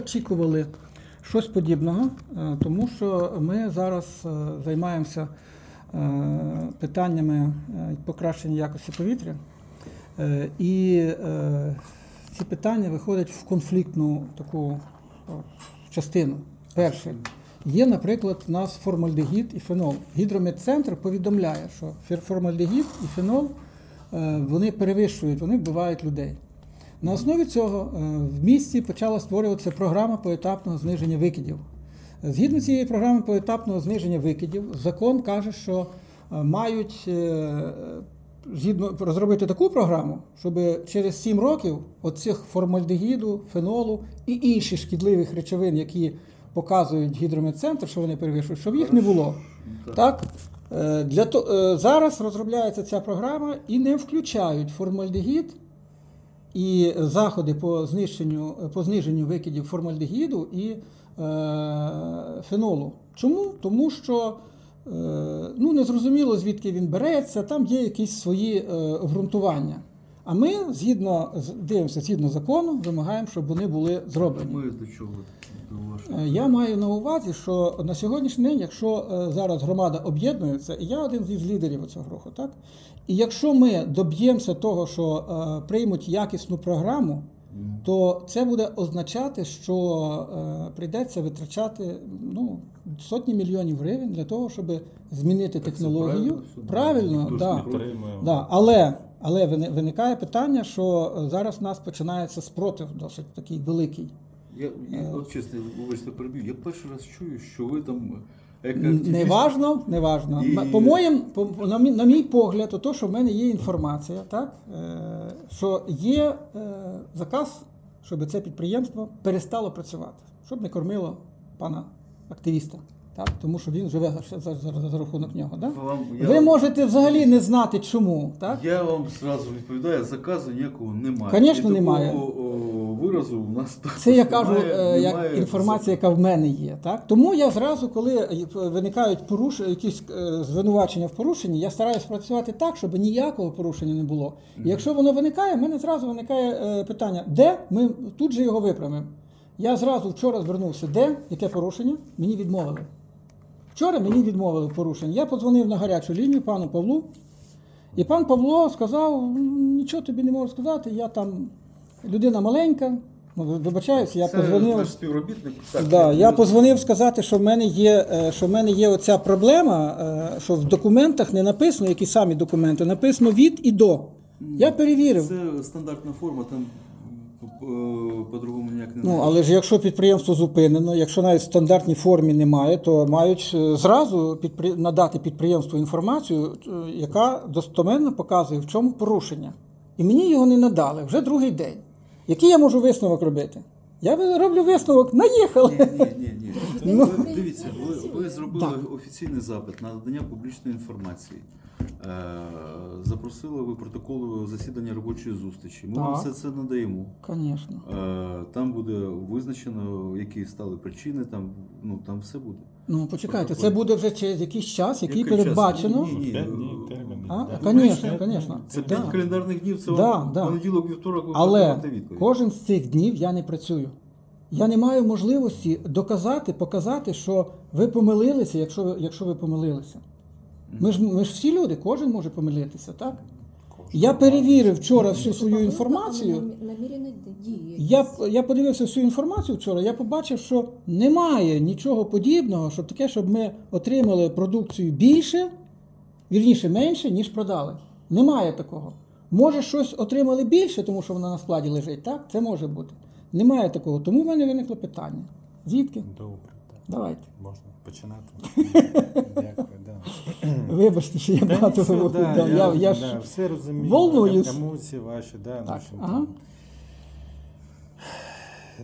очікували щось подібного, е, тому що ми зараз е, займаємося е, питаннями покращення якості повітря. І ці питання виходять в конфліктну таку частину. Перше, є, наприклад, у нас формальдегід і фенол. Гідрометцентр повідомляє, що формальдегід і фенол вони перевищують, вони вбивають людей. На основі цього е, в місті почала створюватися програма поетапного зниження викидів. Згідно цієї програми поетапного зниження викидів, закон каже, що е, мають е, згідно розробити таку програму, щоб через 7 років оцих формальдегіду, фенолу і інших шкідливих речовин, які показують гідрометцентр, що вони перевищують, щоб їх не було. Так? Для то, зараз розробляється ця програма і не включають формальдегід і заходи по знищенню, по зниженню викидів формальдегіду і е, фенолу. Чому? Тому що е, ну, незрозуміло, звідки він береться, там є якісь свої е, обґрунтування. А ми, згідно з- дивимося, згідно закону, вимагаємо, щоб вони були зроблені. Ми до чого? До вашого. Е, Я маю на увазі, що на сьогоднішній день, якщо е, зараз громада об'єднується, і я один із лідерів цього руху, так? І якщо ми доб'ємося того, що е, приймуть якісну програму, то це буде означати, що е, прийдеться витрачати ну, сотні мільйонів гривень для того, щоб змінити Так це технологію. правильно, Правильно, да. Да, але, але виникає питання, що е, зараз в нас починається спротив досить такий великий. Я, я от чесно, вибачте, перебив. Я перший раз чую, що ви там як Не важно, не важно. І- По-моєму, по, на, мій, на мій погляд, то, що в мене є інформація, так, е, що є е, заказ, щоб це підприємство перестало працювати, щоб не кормило пана активіста. Так, тому що він живе за, за, за, за рахунок нього. Так? Вам- я- Ви можете взагалі не знати, чому. Так? Я вам зразу відповідаю, заказу ніякого немає. Конечно, І немає. о, виразу у нас також Це я кажу, немає, е, як немає. інформація, яка в мене є. Так? Тому я зразу, коли виникають поруш... якісь е, звинувачення в порушенні, я стараюся працювати так, щоб ніякого порушення не було. І якщо воно виникає, в мене зразу виникає е, питання, де ми тут же його виправимо. Я зразу вчора звернувся, де яке порушення, мені відмовили. Вчора мені відмовили в порушенні. Я подзвонив на гарячу лінію пану Павлу, і пан Павло сказав: нічого тобі не можу сказати, я там людина маленька. Ну, Вибачаюся, я Це подзвонив. наш співробітник. Так, Да, я позвонив сказати, що в мене є, е, що в мене є оця проблема, е, що в документах не написано, які самі документи, написано від і до. Я перевірив. Це стандартна форма, там по-другому ніяк не Ну, але ж якщо підприємство зупинено, якщо навіть в стандартній формі немає, то мають е, зразу підпри... надати підприємству інформацію, е, яка достоменно показує, в чому порушення. І мені його не надали вже другий день. Який я можу висновок робити? Я роблю висновок, наїхали. Ні, ні, ні, ні. Ну. Ви, дивіться, ви, ви зробили Так. офіційний запит на надання публічної інформації. Е, запросили ви протоколи засідання робочої зустрічі. Ми вам Так. все це надаємо. Звісно. Е, там буде визначено, які стали причини, там, ну, там все буде. Ну, почекайте, це буде вже через якийсь час, який Який час? передбачено. Ні, ні. П'ять днів термін. А, Да. звісно, звісно. Це Да. календарних днів, це Да, вам да. понеділок, вівторок, ви Але отримаєте відповідь. кожен з цих днів я не працюю. Я не маю можливості доказати, показати, що ви помилилися, якщо ви, якщо ви помилилися. Ми ж, ми ж всі люди, кожен може помилитися, так? Я перевірив вчора всю свою інформацію. Я, я подивився всю інформацію вчора, я побачив, що немає нічого подібного, щоб таке, щоб ми отримали продукцію більше, вірніше менше, ніж продали. Немає такого. Може, щось отримали більше, тому що воно на складі лежить, так? Це може бути. Немає такого. Тому в мене виникло питання. Звідки? Добре. Давайте. Можна починати. Дякую, да. Вибачте, що я Та багато нічого, говорю. да, Да, я, я, да, ж... все розумію. волнуюсь. Ем- Емоції ваші, да, Так, ну, ага.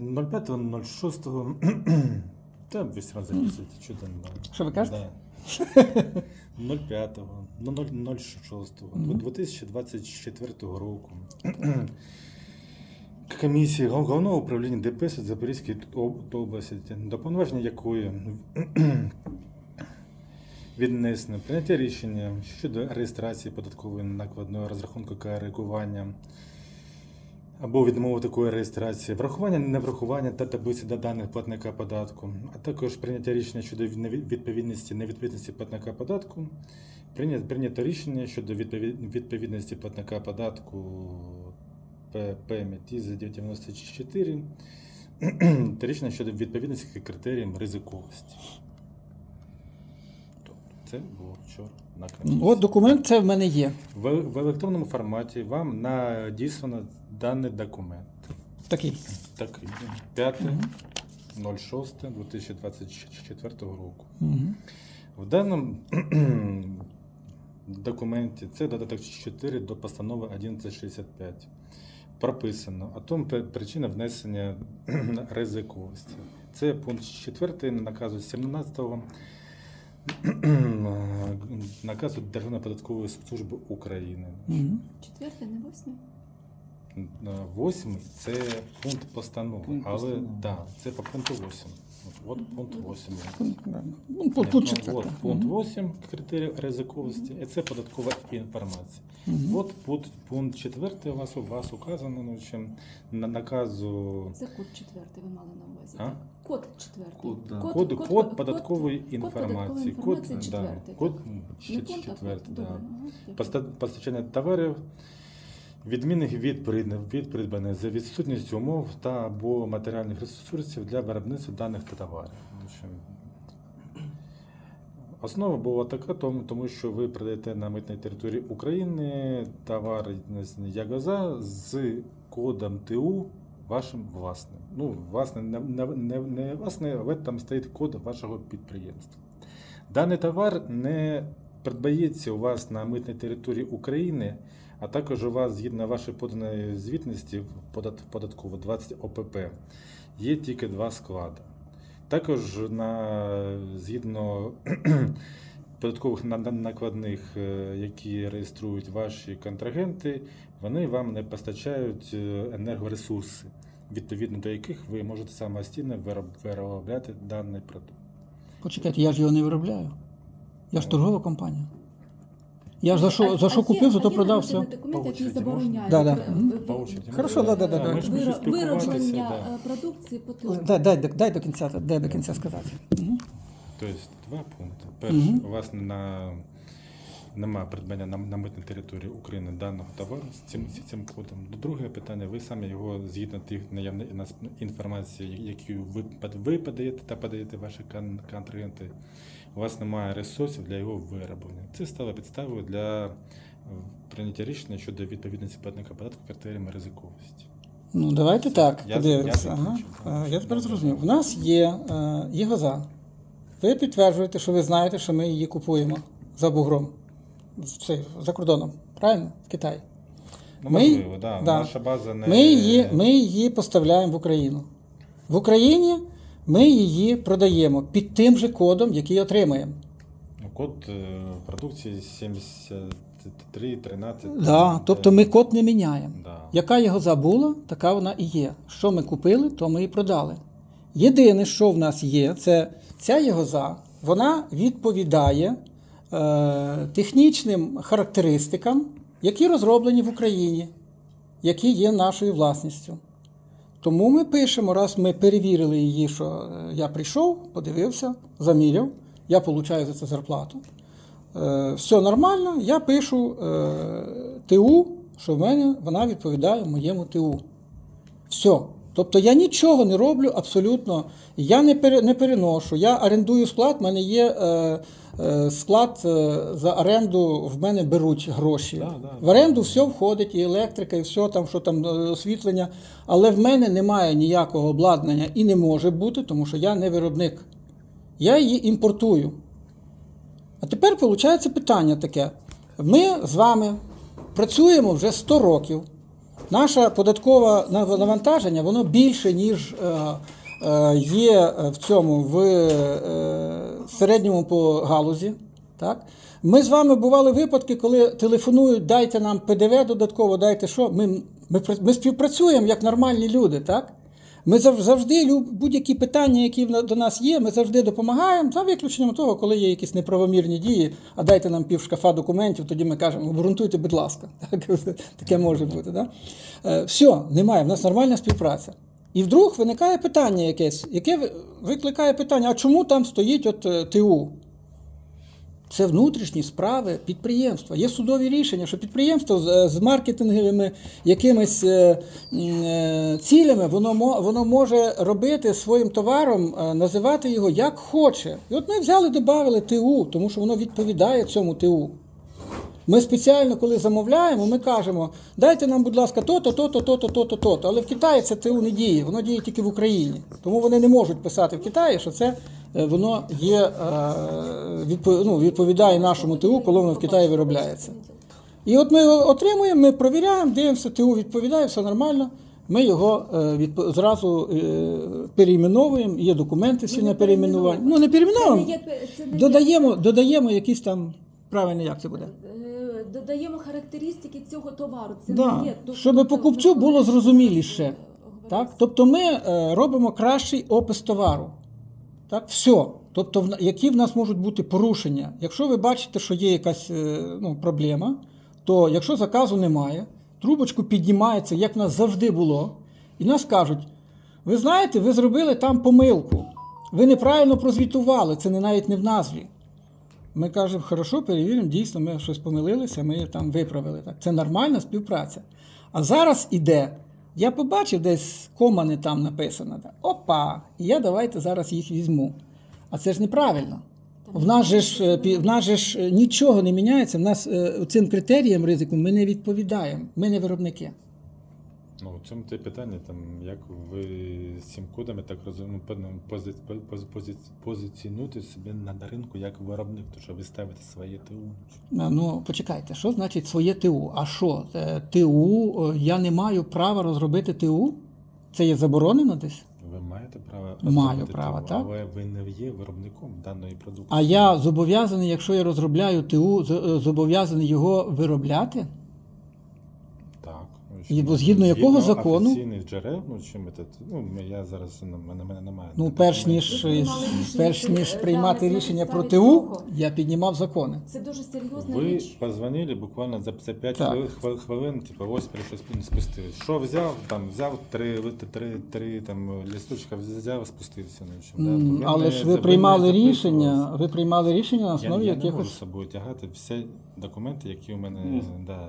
05.06. Та весь раз записуйте, що там. да. Що ви кажете? Да. 05, ну, 06, 2024 року. Комісії Головного управління ДПС Запорізької об- області, до повноваження якої віднесено прийняття рішення щодо реєстрації податкової накладної розрахунку коригування або відмову такої реєстрації, врахування неврахування та таблиці до даних платника податку, а також прийняття рішення щодо відповідності невідповідності платника податку, прийнято рішення щодо відповідності платника податку ПП МТІЗ 94 та рішення щодо відповідності критеріям ризиковості. Тобто Це було вчора на комісії. От документ це в мене є. В, в електронному форматі вам надіслано даний документ. Такий. Такий 5.06.2024 року. Угу. В даному документі це додаток 4 до постанови 1165. Прописано о то причина внесення ризиковості. Це пункт 4 наказу 17 наказу Державної податкової служби України. Четвертий, не восьмий? Восьмий це пункт постанови, Пункт але постанови. да, це по пункту 8. От, от пункт 8. Ну, Ні, пункт ну, четвертий. От пункт 8 критерій ризиковості, і це податкова інформація. Мгм. От пункт, пункт 4 у вас, у вас указано, ну, чим на наказу Це код четвертий ви мали на увазі. А? Код четвертий. Код, да. код, код, код- податкової код інформації. податкової Код, інформації да, четвертий, код пункт, а четвертий, код. да. Добре, ага, я Постачання товарів, відмінних від, від придбаних за відсутністю умов та або матеріальних ресурсів для виробництва даних та товарів. Основа була така, тому, що ви продаєте на митній території України товар Ягоза з кодом ТУ вашим власним. Ну, власне, не, не, не, не власне, але там стоїть код вашого підприємства. Даний товар не придбається у вас на митній території України, а також у вас, згідно вашої поданої звітності податково 20 ОПП, є тільки два склади. Також на, згідно податкових на- на- накладних, е, які реєструють ваші контрагенти, вони вам не постачають е, енергоресурси, відповідно до яких ви можете самостійно виробляти даний продукт. Почекайте, я ж його не виробляю. Я ж торгова компанія. Я ж за що, за що купив, за то є продав все. документ, який забороняє? Да, да. Мгм. ви- Хорошо, да, да, да, Ми ж Вироблення е, продукції потужно. Дай, дай, дай до кінця, дай до кінця сказати. Мгм. Тобто два пункти. Перше, Мгм. у вас на, немає придбання на, на митній території України даного товару з цим, з цим кодом. Друге питання, ви самі його згідно тих наявної нас- інформації, яку ви, под- ви подаєте та подаєте ваші кон- контрагенти, у вас немає ресурсів для його вироблення. Це стало підставою для е, прийняття рішення щодо відповідності платника податку критеріями ризиковості. Ну, давайте так, Я- подивимося. я Ага. закінчив. Е, Я тепер зрозумів. У нас є е, ЄГОЗа. Ви підтверджуєте, що ви знаєте, що ми її купуємо за бугром. За кордоном. Правильно? В Китаї. Ну, Ми- можливо, да. да. наша база не Ми її, ми її поставляємо в Україну. В Україні ми її продаємо під тим же кодом, який отримаємо. Ну, Код е, продукції 73, 13. Да, тобто ми код не міняємо. Да. Яка його забула, така вона і є. Що ми купили, то ми і продали. Єдине, що в нас є, це ця єгоза, вона відповідає е, технічним характеристикам, які розроблені в Україні, які є нашою власністю. Тому ми пишемо, раз ми перевірили її, що е, я прийшов, подивився, заміряв, я получаю за це зарплату. Е, все нормально, я пишу е, ТУ, що в мене вона відповідає моєму ТУ. Все. Тобто я нічого не роблю абсолютно. Я не, пере, не переношу. Я орендую склад, в мене є е, е, склад е, за оренду, в мене беруть гроші. Да, да. В оренду все входить, і електрика, і все там, що там е, освітлення. Але в мене немає ніякого обладнання і не може бути, тому що я не виробник. Я її імпортую. А тепер виходить питання таке: ми з вами працюємо вже 100 років. Наше податкове навантаження воно більше, ніж е, е, є в цьому в е, середньому по галузі. Так? Ми з вами бували випадки, коли телефонують, дайте нам ПДВ додатково, дайте що. Ми, ми, ми співпрацюємо як нормальні люди. Так? Ми завжди будь-які питання, які до нас є, ми завжди допомагаємо, за виключенням того, коли є якісь неправомірні дії, а дайте нам пів шкафа документів, тоді ми кажемо, обґрунтуйте, будь ласка. Так, таке може бути. Да? Е, Все, немає, в нас нормальна співпраця. І вдруг виникає питання якесь, яке викликає питання, а чому там стоїть от е, ТУ? Це внутрішні справи підприємства. Є судові рішення, що підприємство з, з маркетинговими якимись е, е, цілями воно, воно може робити своїм товаром, е, називати його як хоче. І от ми взяли, додали ТУ, тому що воно відповідає цьому ТУ. Ми спеціально, коли замовляємо, ми кажемо, дайте нам, будь ласка, то-то, то-то, то-то, то-то, то-то. Але в Китаї це ТУ не діє, воно діє тільки в Україні. Тому вони не можуть писати в Китаї, що це е, воно є, е, ну, відповідає нашому ТУ, коли воно в Китаї виробляється. І от ми його отримуємо, ми провіряємо, дивимося, ТУ відповідає, все нормально. Ми його е, відп- зразу е, переіменовуємо, є документи всі на переіменування. Ну, не переіменовуємо, додаємо, додаємо якісь там, правильно, як це буде? Е, Додаємо характеристики цього товару. Це Да, не є. тобто, щоб покупцю було зрозуміліше. Так? Тобто ми е, робимо кращий опис товару. Так? Все. Тобто, які в нас можуть бути порушення. Якщо ви бачите, що є якась е, ну, проблема, то якщо заказу немає, трубочку піднімається, як в нас завжди було, і нас кажуть: ви знаєте, ви зробили там помилку, ви неправильно прозвітували, це не навіть не в назві. Ми кажемо, хорошо, перевіримо, дійсно, ми щось помилилися, ми там виправили. Так. Це нормальна співпраця. А зараз іде. Я побачив десь кома не там написано. Опа! І я давайте зараз їх візьму. А це ж неправильно. В нас же ж, е, в нас же ж е, нічого не міняється. В нас е, цим критеріям ризику ми не відповідаємо. Ми не виробники. Ну, в цьому те питання, там, як ви з цим кодом, я так розумію, певно, пози, пози, пози, позиціонуєте себе на ринку як виробник, то що ви ставите своє ТУ. Е, Ну, почекайте, що значить своє ТУ? А що? Е, ТУ, е, я не маю права розробити ТУ? Це є заборонено десь? Ви маєте право Маю право, ТУ, так. але ви не є виробником даної продукції. А я зобов'язаний, якщо я розробляю ТУ, зобов'язаний його виробляти? Ну, І згідно якого закону? Офіційних джерел, ну, чим це, ну, я зараз, ну, мене, мене немає. Ну, перш ніж, Ви перш ніж е, приймати рішення про ТУ, я піднімав закони. Це дуже серйозна Ви річ. позвонили буквально за, за 5 Так. хвилин, хвилин, типу, ось прийшов спустився. Що взяв, там взяв три, три, три там, лісточка, взяв, спустився. Ну, общем, да. М, Але ж ви не приймали рішення, ви приймали рішення на Я, основі я не можу з якихось. собою тягати всі документи, які у мене Ну, Да,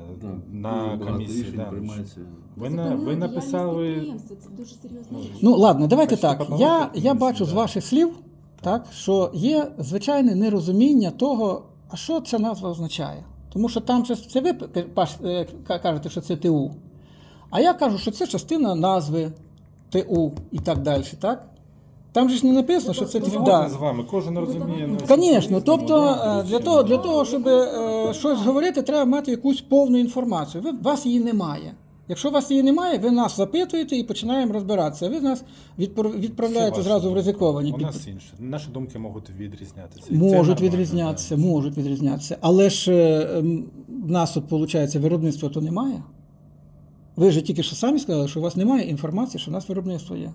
на комісії. Да, ну, ви, Це зупинили ви діяльність написали. підприємства, Це дуже серйозна річ. Ну ладно, давайте Бачите, так. Я, я комісії, бачу з да. ваших слів, так, що є звичайне нерозуміння того, а що ця назва означає. Тому що там же це ви п- Паш, е, ка- кажете, що це ТУ. А я кажу, що це частина назви ТУ і так далі. Так? Там же ж не написано, що це Ну, да. згоден з вами, кожен розуміє. ну, Звісно, тобто е, для того, для того, щоб е, щось говорити, треба мати якусь повну інформацію. Ви, вас її немає. Якщо у вас її немає, ви нас запитуєте і починаємо розбиратися. Ви нас відправляєте зразу в ризиковані. У нас інше. Наші думки можуть відрізнятися. Можуть відрізнятися, можуть відрізнятися. Але ж е, ем, в нас, от, виходить, виробництва то немає. Ви ж тільки що самі сказали, що у вас немає інформації, що у нас виробництво є.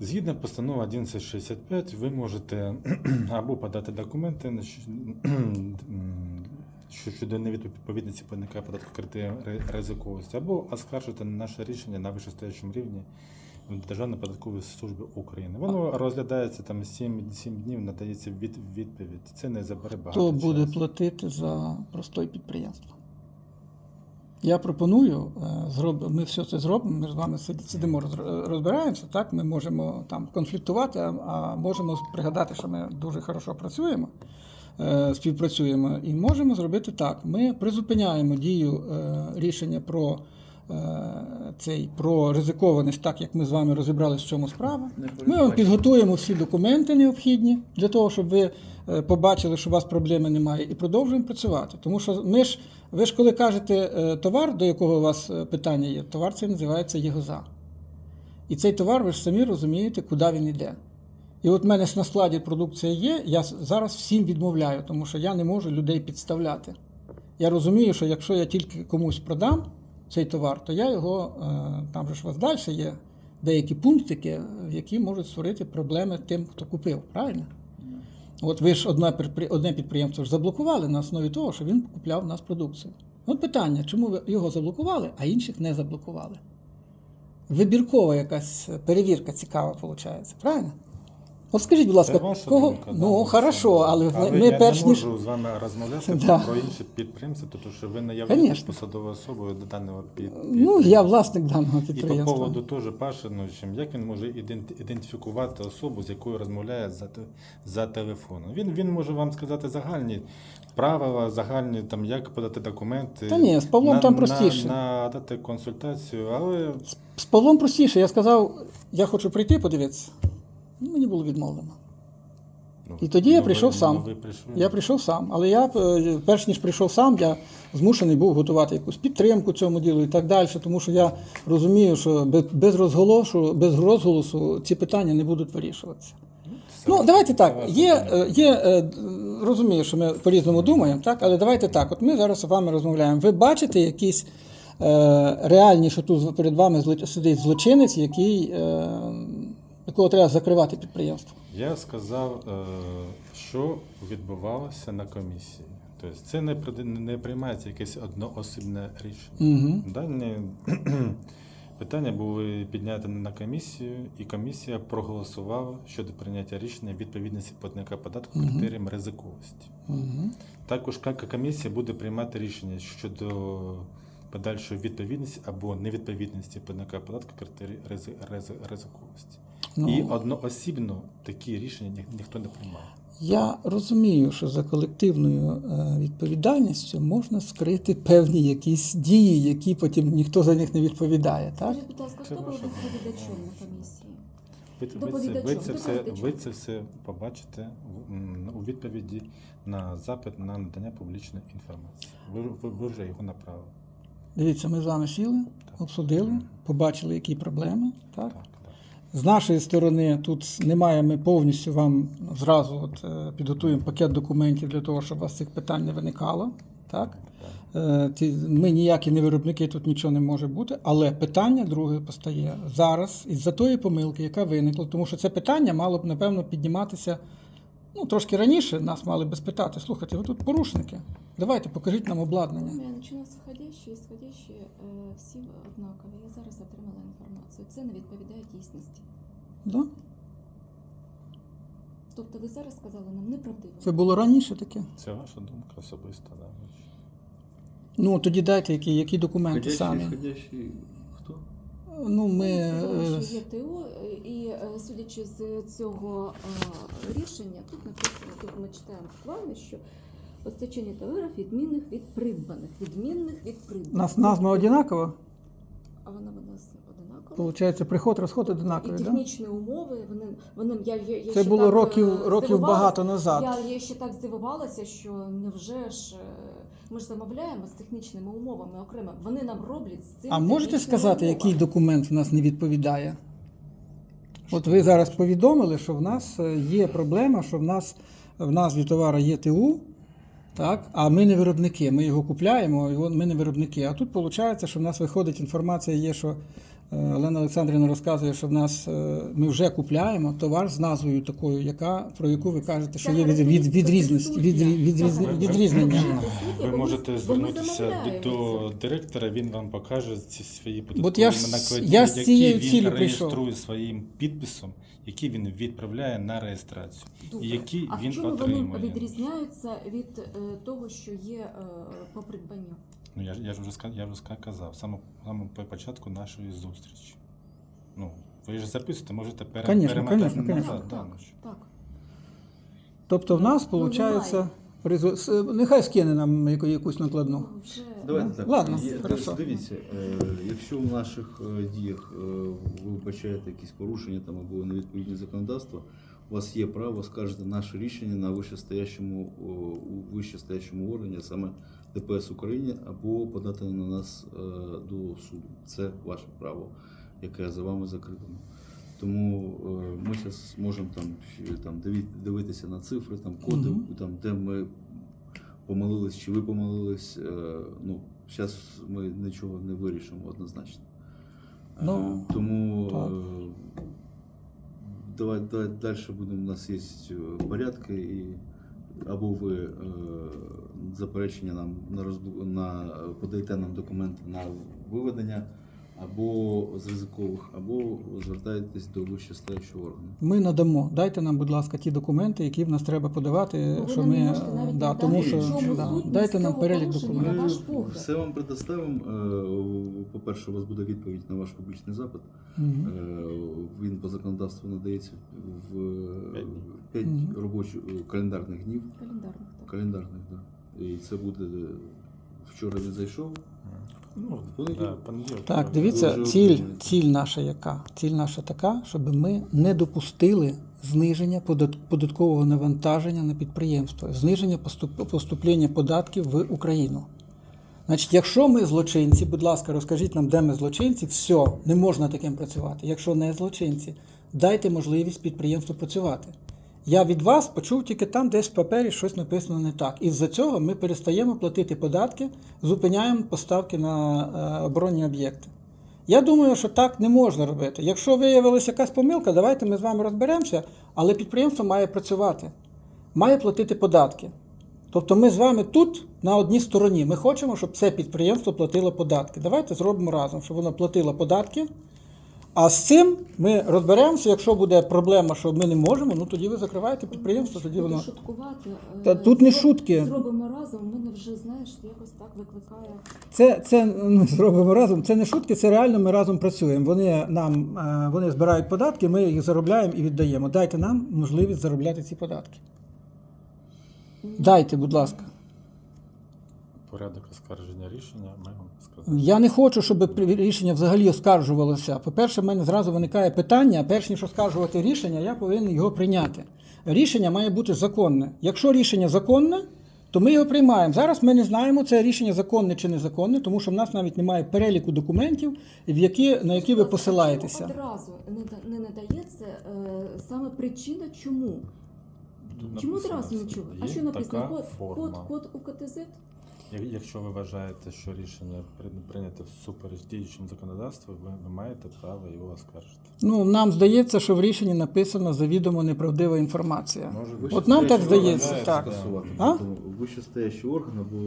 Згідно постанови 1165, ви можете або подати документи, що- що щодо невідповідності платника податку критеріям ризиковості, або оскаржити наше рішення на вищестоячому рівні в Державної податкової служби України. Воно розглядається там 7, 7 днів, надається від, відповідь. Це не забере багато Хто буде часу. платити за простої підприємство? Я пропоную, е, зроб... ми все це зробимо, ми з вами сидимо, розбираємося, так? ми можемо там конфліктувати, а- можемо пригадати, що ми дуже хорошо працюємо, співпрацюємо, і можемо зробити так. Ми призупиняємо дію е, рішення про, е, цей, про ризикованість, так як ми з вами розібралися, в чому справа. Ми вам підготуємо всі документи необхідні для того, щоб ви е, побачили, що у вас проблеми немає, і продовжуємо працювати. Тому що ми ж, ви ж коли кажете е, товар, до якого у вас е, питання є, товар це називається єгоза. І цей товар, ви ж самі розумієте, куди він йде. І от в мене ж на складі продукція є, я зараз всім відмовляю, тому що я не можу людей підставляти. Я розумію, що якщо я тільки комусь продам цей товар, то я його, е, там же ж у вас далі є деякі пунктики, які можуть створити проблеми тим, хто купив. Правильно? От ви ж одне, підпри- одне підприємство ж заблокували на основі того, що він купляв в нас продукцію. От питання, чому ви його заблокували, а інших не заблокували? Вибіркова якась перевірка цікава виходить, правильно? От скажіть, будь ласка, Це ваша кого. думка, ну, це- хорошо, але, але ми я перш не ніж. можу з вами розмовляти Да. про інші підприємства, тому що ви не являєтесь Конечно. посадовою особою до даного під- Ну, я власник даного І по підприємства. поводу теж Пашиновичем, як він може ідент- ідентифікувати особу, з якою розмовляє за, те- за телефоном? Він, він може вам сказати загальні правила, загальні там, як подати документи. Та ні, з Павлом на- там на- простіше. Надати консультацію, але З Павлом простіше, я сказав, я хочу прийти подивитися. Ну, Мені було відмовлено. ну, І тоді я ну, прийшов ви, сам. ну, ви прийшли. Я прийшов сам, але я, е, перш ніж прийшов сам, я змушений був готувати якусь підтримку цьому ділу і так далі, тому що я розумію, що без- без розголосу, без розголосу ці питання не будуть вирішуватися. Це Ну, давайте так. Є, е, є, е, розумію, що ми по-різному думаємо, так? але давайте так. От ми зараз з вами розмовляємо. Ви бачите якісь е, реальні, що тут перед вами зло- сидить злочинець, який, е, якого треба закривати підприємство. Я сказав, е, що відбувалося на комісії. Тобто це не, не приймається якесь одноосібне рішення. Угу. Дані питання були підняті на комісію, і комісія проголосувала щодо прийняття рішення відповідності платника податку Мгм. критеріям ризиковості. Угу. Також комісія буде приймати рішення щодо подальшої відповідності або невідповідності платника податку rizi- ризиковості. Ну, І одноосібно такі рішення ні, ніхто не приймав. Я розумію, що за колективною е, відповідальністю можна скрити певні якісь дії, які потім ніхто за них не відповідає. Так? Скажіть, будь ласка, хто був доповідачом на комісії? Ви, це- ви, це, ви, це все, ви це все побачите в- м, у відповіді на запит на надання публічної інформації. Ви, ви, ви вже його направили. Дивіться, ми з вами сіли, Так. обсудили, побачили, які проблеми. Так, так. З нашої сторони тут немає, ми повністю вам зразу от, е, підготуємо пакет документів для того, щоб у вас цих питань не виникало. Так? Е, Ми ніякі не виробники, тут нічого не може бути. Але питання друге постає зараз із-за тої помилки, яка виникла, тому що це питання мало б, напевно, підніматися ну, трошки раніше. Нас мали би спитати: слухайте, ви тут порушники. Давайте покажіть нам обладнання. Я почну з входящі і сходящі е, всі однакові. Я зараз отримала інформацію. Це не відповідає дійсності. Да? Тобто ви зараз сказали нам неправдиво. Це було раніше таке. Це ваша думка особиста, да? Ну тоді дайте які, які документи Входящий, самі. хто? Ну, ми. Сказали, е, що є ТО, і е, судячи з цього е, рішення, тут написано, тут ми читаємо в що постачання товарів відмінних від придбаних. Відмінних від придбаних. Нас назва одинакова. А вона в нас одинакова. Получається, приход, розход І одинаковий, так? Да? технічні умови, вони, вони я, я, я Це ще було так, років, років багато назад. Я, я ще так здивувалася, що невже ж ми ж замовляємо з технічними умовами окремо. Вони нам роблять з цим. А можете сказати, який документ? в нас не відповідає? От ви зараз повідомили, що в нас е, є проблема, що в нас в назві товара є ТУ, так? а ми не виробники. Ми його купляємо, і ми не виробники. А тут виходить, що в нас виходить інформація, є, що Олена Олександрівна розказує, що в нас е, ми вже купляємо товар з назвою такою, яка, про яку ви кажете, що є від, від, відрізність, від, присутня. від, від, відрізнення. Ви можете звернутися до директора, він вам покаже ці свої податкові я накладні, я з цією які ціллю він прийшов. реєструє своїм підписом, які він відправляє на реєстрацію. Добре. І які а він чому отримує. вони відрізняються від е, того, що є е, по придбанню? Ну, я, ж- я ж вже я вже казав, саме, саме по початку нашої зустрічі. Ну, ви ж записуєте, можете пере, Конечно, перемотати конечно, назад. конечно. Так, так, ну так. Тобто в нас Ну, виходить, нехай скине нам якусь накладну. Ну. Давайте так. ладно, Є- хорошо. Дивіться, е, якщо в наших е, діях е, ви вбачаєте якісь порушення там або невідповідні законодавства, у вас є право скажете наше рішення на вищестоящому, о, у вищестоящому органі, саме ДПС України, або подати на нас е, до суду. Це ваше право, яке за вами закритому. Тому е, ми зараз можемо там, там дивитися на цифри, там коди, Мгм. там, де ми помилились, чи ви помилились. Е, ну, зараз ми нічого не вирішимо однозначно. Ну, Тому так. давай, давай далі будемо. У нас є порядки, і або ви е, заперечення нам на розду... на подаєте нам документи на виведення, або з ризикових, або звертаєтесь до вищестоячого органу. Ми надамо. Дайте нам, будь ласка, ті документи, які в нас треба подавати, Ну, ви що ми можете навіть да, надати, тому в що чому да, дайте нам перелік порушення, документів. на Ми ваш погляд. все вам предоставимо. Е, По-перше, у вас буде відповідь на ваш публічний запит. Мгм. Е, Він по законодавству надається в П'ять днів. 5 Мгм. робочих е, календарних днів. Календарних, так. Календарних. Да. І це буде вчора він зайшов. Ну, да, понеділок. Так, дивіться, ціль, ціль наша яка? Ціль наша така, щоб ми не допустили зниження податкового навантаження на підприємство, зниження поступ- поступлення податків в Україну. Значить, якщо ми злочинці, будь ласка, розкажіть нам, де ми злочинці, все, не можна таким працювати. Якщо не злочинці, дайте можливість підприємству працювати. Я від вас почув тільки там, десь в папері щось написано не так. Із-за цього ми перестаємо платити податки, зупиняємо поставки на е, оборонні об'єкти. Я думаю, що так не можна робити. Якщо виявилася якась помилка, давайте ми з вами розберемося, але підприємство має працювати, має платити податки. Тобто ми з вами тут на одній стороні. Ми хочемо, щоб це підприємство платило податки. Давайте зробимо разом, щоб воно платило податки. А з цим ми розберемося. Якщо буде проблема, що ми не можемо, ну тоді ви закриваєте підприємство, тоді воно. шуткувати. е, Та тут не шутки. Зробимо разом, в мене вже, знаєш, якось так викликає. Це, це ну, зробимо разом. Це не шутки, це реально ми разом працюємо. Вони нам е, вони збирають податки, ми їх заробляємо і віддаємо. Дайте нам можливість заробляти ці податки. Дайте, будь ласка. Порядок оскарження рішення, ми вам сказали. Я не хочу, щоб рішення взагалі оскаржувалося. По-перше, в мене зразу виникає питання: перш ніж оскаржувати рішення, я повинен його прийняти. Рішення має бути законне. Якщо рішення законне, то ми його приймаємо. Зараз ми не знаємо, це рішення законне чи незаконне, тому що в нас навіть немає переліку документів, в які, на які ви посилаєтеся. Одразу не, надається е, саме причина, чому. Чому одразу нічого? А що написано? Код, код, код УКТЗ? Якщо ви вважаєте, що рішення при- прийняте всупереч діючому законодавству, ви, ви маєте право його оскаржити. Ну, нам здається, що в рішенні написано завідомо неправдива інформація. Може Ви От нам так здається, так. Вищестоящий орган або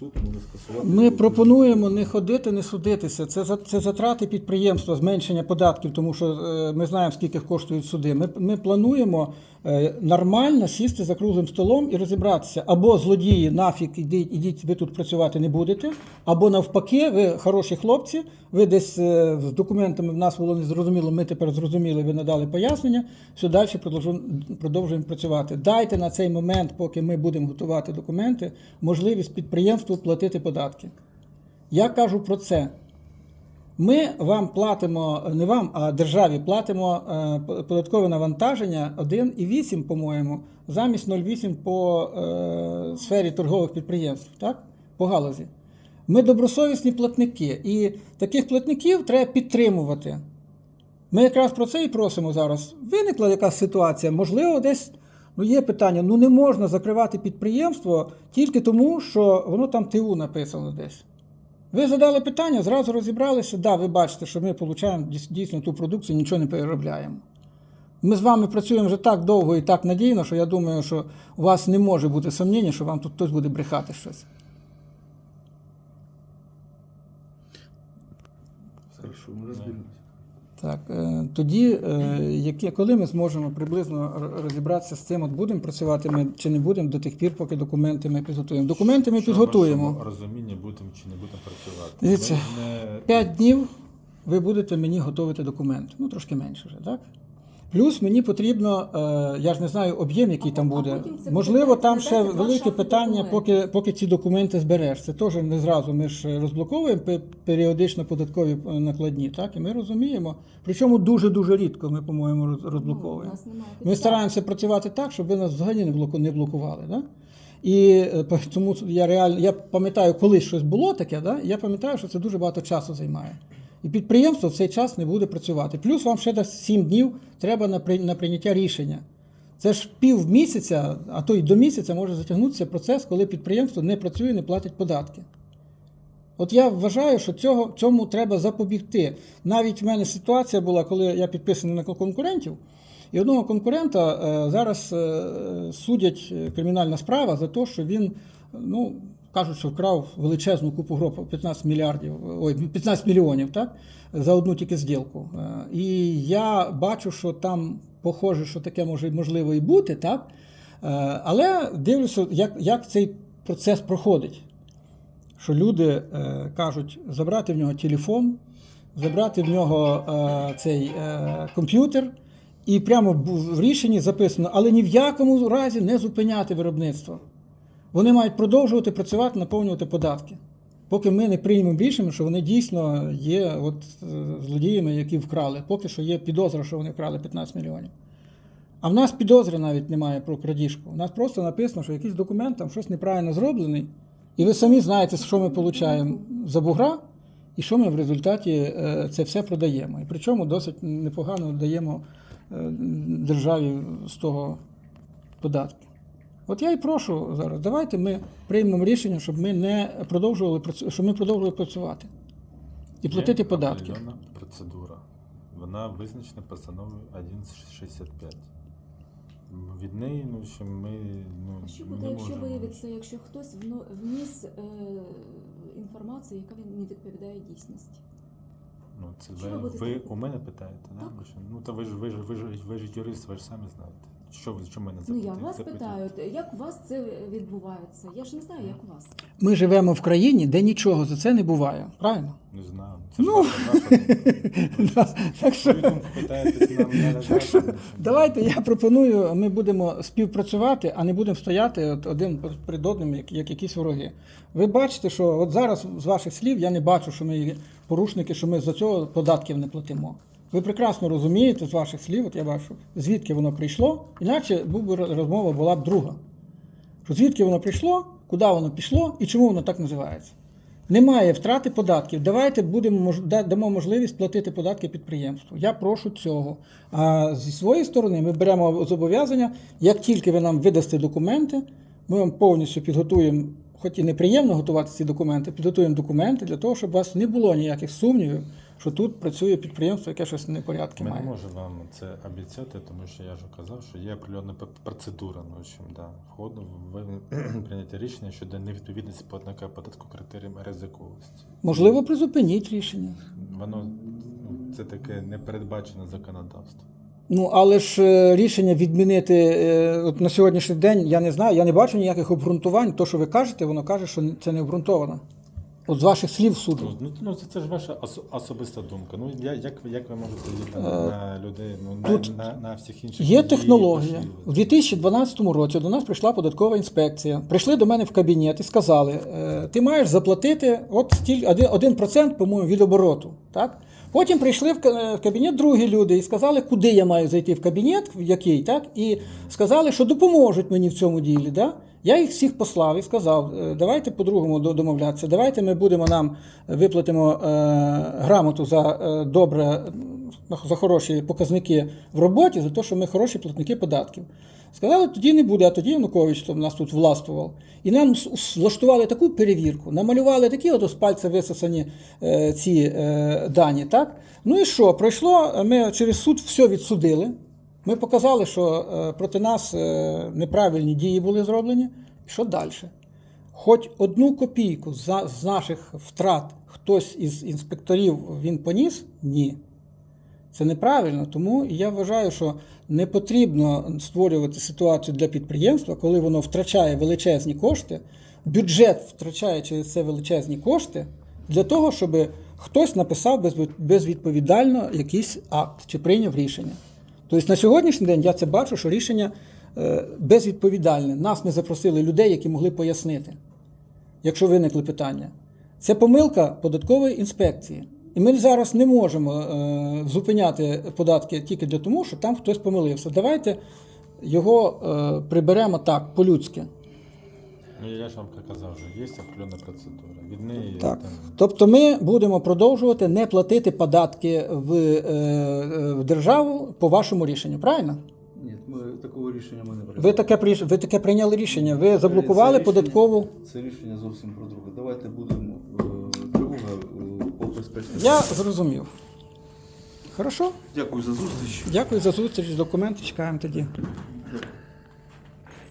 суд може скасувати. Ми пропонуємо не ходити, не судитися. Це це затрати підприємства, зменшення податків, тому що е, ми знаємо, скільки коштують суди. Ми, ми плануємо е, нормально сісти за круглим столом і розібратися. Або злодії, нафіг, ідіть, ідіть, ви тут працювати не будете, або навпаки, ви хороші хлопці, ви десь е, з документами в нас було незрозуміло, ми тепер зрозуміли, ви надали пояснення. Все далі продовжуємо, продовжуємо працювати. Дайте на цей момент, поки ми будемо готувати документи, можливість підприємству платити податки. Я кажу про це. Ми вам платимо, не вам, а державі платимо е, податкове навантаження 1,8, по-моєму, замість 0,8 по е, сфері торгових підприємств, так? По галузі. Ми добросовісні платники, і таких платників треба підтримувати. Ми якраз про це і просимо зараз. Виникла якась ситуація, можливо, десь ну, є питання: ну не можна закривати підприємство тільки тому, що воно там ТУ написано десь. Ви задали питання, зразу розібралися. Да, ви бачите, що ми отримуємо дійсно ту продукцію, нічого не переробляємо. Ми з вами працюємо вже так довго і так надійно, що я думаю, що у вас не може бути сумніння, що вам тут хтось буде брехати щось. Хорошо, ми розберемося. Так, е, тоді, е, які, коли ми зможемо приблизно розібратися з цим, от будемо працювати ми чи не будемо до тих пір, поки документи ми підготуємо. Документи ми Що підготуємо. Розуміння будемо чи не будемо працювати. Дивіться, П'ять не- днів ви будете мені готувати документ. Ну, трошки менше вже, так? Плюс мені потрібно, е, я ж не знаю об'єм, який А там буде. Можливо, там ще велике питання, поки, поки ці документи збереш. Це теж не зразу. Ми ж розблоковуємо періодично податкові е, накладні, так? І ми розуміємо. Причому дуже-дуже рідко ми, по-моєму, Ну, розблоковуємо. Ми стараємося працювати так, щоб ви нас взагалі не блоку- не блокували. Да? І е, тому я реально я пам'ятаю, коли щось було таке, да? я пам'ятаю, що це дуже багато часу займає. І підприємство в цей час не буде працювати. Плюс вам ще дасть 7 днів треба на, прийняття рішення. Це ж пів місяця, а то й до місяця може затягнутися процес, коли підприємство не працює, не платить податки. От я вважаю, що цього, цьому треба запобігти. Навіть в мене ситуація була, коли я підписаний на конкурентів, і одного конкурента е, зараз е, судять е, кримінальна справа за те, що він, ну, кажуть, що вкрав величезну купу грошей, 15 мільярдів, ой, 15 мільйонів, так? За одну тільки зділку. Е, І я бачу, що там похоже, що таке може можливо і бути, так? Е, Але дивлюся, як, як цей процес проходить. Що люди е, кажуть, забрати в нього телефон, забрати в нього цей комп'ютер, і прямо в рішенні записано, але ні в якому разі не зупиняти виробництво. Вони мають продовжувати працювати, наповнювати податки. Поки ми не приймемо рішення, що вони дійсно є от, е, злодіями, які вкрали. Поки що є підозра, що вони вкрали 15 мільйонів. А в нас підозри навіть немає про крадіжку. У нас просто написано, що якийсь документ там щось неправильно зроблений. І ви самі знаєте, що ми отримуємо за бугра, і що ми в результаті е, це все продаємо. І причому досить непогано даємо е, державі з того податки. От я і прошу зараз, давайте ми приймемо рішення, щоб ми не продовжували щоб ми продовжували працювати і платити Є податки. процедура. Вона визначена постановою 165. Від неї, ну, що ми ну, А що не буде, якщо можемо. виявиться, якщо хтось вно- вніс е, інформацію, яка не відповідає дійсності? Ну, це ви, ви ви у мене питаєте, да? Так. Ну, то ви ж, ви ж, ви ж, ви ж юрист, ви ж самі знаєте. Що ви, що мене Ну я вас питаю, як у вас це відбувається? Я ж не знаю, як у вас. Ми живемо в країні, де нічого за це не буває. Правильно? Не знаю. Це Ну, ж Так що Так що, давайте я пропоную, ми будемо співпрацювати, а не будемо стояти от один перед одним, як, як якісь вороги. Ви бачите, що от зараз з ваших слів я не бачу, що ми порушники, що ми за цього податків не платимо. Ви прекрасно розумієте з ваших слів, от я бачу, звідки воно прийшло, іначе би розмова була б друга. Що звідки воно прийшло, куди воно пішло і чому воно так називається. Немає втрати податків. Давайте будемо дамо можливість платити податки підприємству. Я прошу цього. А зі своєї сторони ми беремо зобов'язання, як тільки ви нам видасте документи, ми вам повністю підготуємо, хоч і неприємно готувати ці документи, підготуємо документи для того, щоб у вас не було ніяких сумнівів, що тут працює підприємство, яке щось непорядки Ми не можемо вам це обіцяти, тому що я вже казав, що є определенна пр- процедура, ну, в общем, да, входу в прийняття рішення щодо невідповідності платника податку критеріям ризиковості. Можливо, призупиніть рішення. Воно ну, це таке непередбачене законодавство. Ну, але ж е, рішення відмінити е, от на сьогоднішній день, я не знаю, я не бачу ніяких обґрунтувань. То, що ви кажете, воно каже, що це не обґрунтовано. От з ваших слів суду. Ну, ну, ну це, це ж ваша ос- особиста думка. Ну я, як, ви- як ви можете її там, на людей, ну, Е, тут на, на, на всіх інших Є її технологія. У поширювати? 2012 році до нас прийшла податкова інспекція. Прийшли до мене в кабінет і сказали: е, ти маєш заплатити от стіль, один процент, по-моєму, від обороту. Так? Потім прийшли в кабінет другі люди і сказали, куди я маю зайти в кабінет, в який, так? і сказали, що допоможуть мені в цьому ділі. Да? Я їх всіх послав і сказав, е, давайте по-другому домовлятися, давайте ми будемо нам виплатимо е, грамоту за е, добре, за хороші показники в роботі, за те, що ми хороші платники податків. Сказали, тоді не буде, а тоді Янукович то нас тут властвував. І нам влаштували таку перевірку, намалювали такі от з пальця висосані е, ці е, дані. Так? Ну і що? Пройшло, ми через суд все відсудили. Ми показали, що е, проти нас е, неправильні дії були зроблені. Що далі? Хоч одну копійку за, з наших втрат хтось із інспекторів він поніс? Ні. Це неправильно, тому я вважаю, що не потрібно створювати ситуацію для підприємства, коли воно втрачає величезні кошти, бюджет втрачає через це величезні кошти для того, щоб хтось написав безвідповідально якийсь акт чи прийняв рішення. Тобто на сьогоднішній день я це бачу, що рішення е, безвідповідальне. Нас не запросили людей, які могли пояснити, якщо виникли питання. Це помилка податкової інспекції. І ми зараз не можемо е, зупиняти податки тільки для того, що там хтось помилився. Давайте його е, приберемо так, по-людськи. Ну, я ж вам казав, що є определенна процедура. Від неї Так. там, Тобто ми будемо продовжувати не платити податки в, е, е, в державу по вашому рішенню, правильно? Ні, ми такого рішення ми не приймемо. Ви таке, приш- ви таке прийняли рішення. Ви заблокували Це рішення- податкову. Це рішення зовсім про друге. Давайте будемо е, тривога е, по безпечності. Я зрозумів. Хорошо? Дякую за зустріч. Дякую за зустріч. Документи чекаємо тоді.